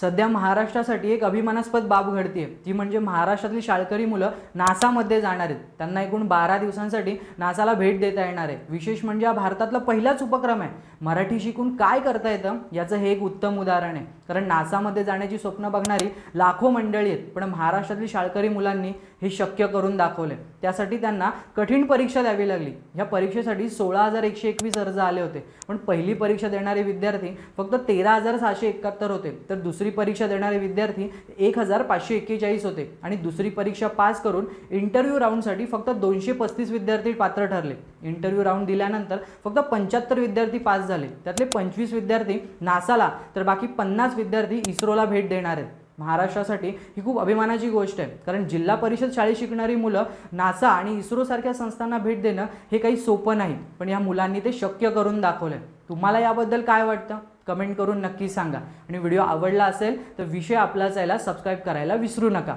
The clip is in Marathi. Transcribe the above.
सध्या महाराष्ट्रासाठी एक अभिमानास्पद बाब घडतीये. ती म्हणजे महाराष्ट्रातली शाळकरी मुलं नासामध्ये जाणार आहेत. त्यांना एकूण बारा दिवसांसाठी नासाला भेट देता येणार आहे. विशेष म्हणजे हा भारतातला पहिलाच उपक्रम आहे. मराठी शिकून काय करता येतं याचं हे एक उत्तम उदाहरण आहे. कारण नासामध्ये जाण्याची स्वप्न बघणारी लाखो मंडळी आहेत. पण महाराष्ट्रातली शाळकरी मुलांनी हे शक्य करून दाखवले त्यासाठी त्यांना कठीण परीक्षा द्यावी लागली. ह्या परीक्षेसाठी सोळा हजार एकशे एकवीस अर्ज आले होते. पण पहिली परीक्षा देणारे विद्यार्थी फक्त तेरा हजार सहाशे एकाहत्तर होते. तर दुसरी परीक्षा देणारे विद्यार्थी एक हजार पाचशे एक्केचाळीस होते. आणि दुसरी परीक्षा पास करून इंटरव्ह्यू राऊंडसाठी फक्त दोनशे पस्तीस विद्यार्थी पात्र ठरले. इंटरव्ह्यू राऊंड दिल्यानंतर फक्त पंच्याहत्तर विद्यार्थी पास झाले. त्यातले पंचवीस विद्यार्थी नासाला तर बाकी पन्नास विद्यार्थी इस्रोला भेट देणार आहेत. महाराष्ट्रासाठी ही खूप अभिमानाची गोष्ट आहे. कारण जिल्हा परिषद शाळेत शिकणारी मुलं नासा आणि इस्रोसारख्या संस्थांना भेट देणं हे काही सोपं नाही. पण या मुलांनी ते शक्य करून दाखवलंय. तुम्हाला याबद्दल काय वाटतं? कमेंट करून नक्की सांगा. आणि व्हिडिओ आवडला असेल तर विषय आपलाच यायला सबस्क्राईब करायला विसरू नका.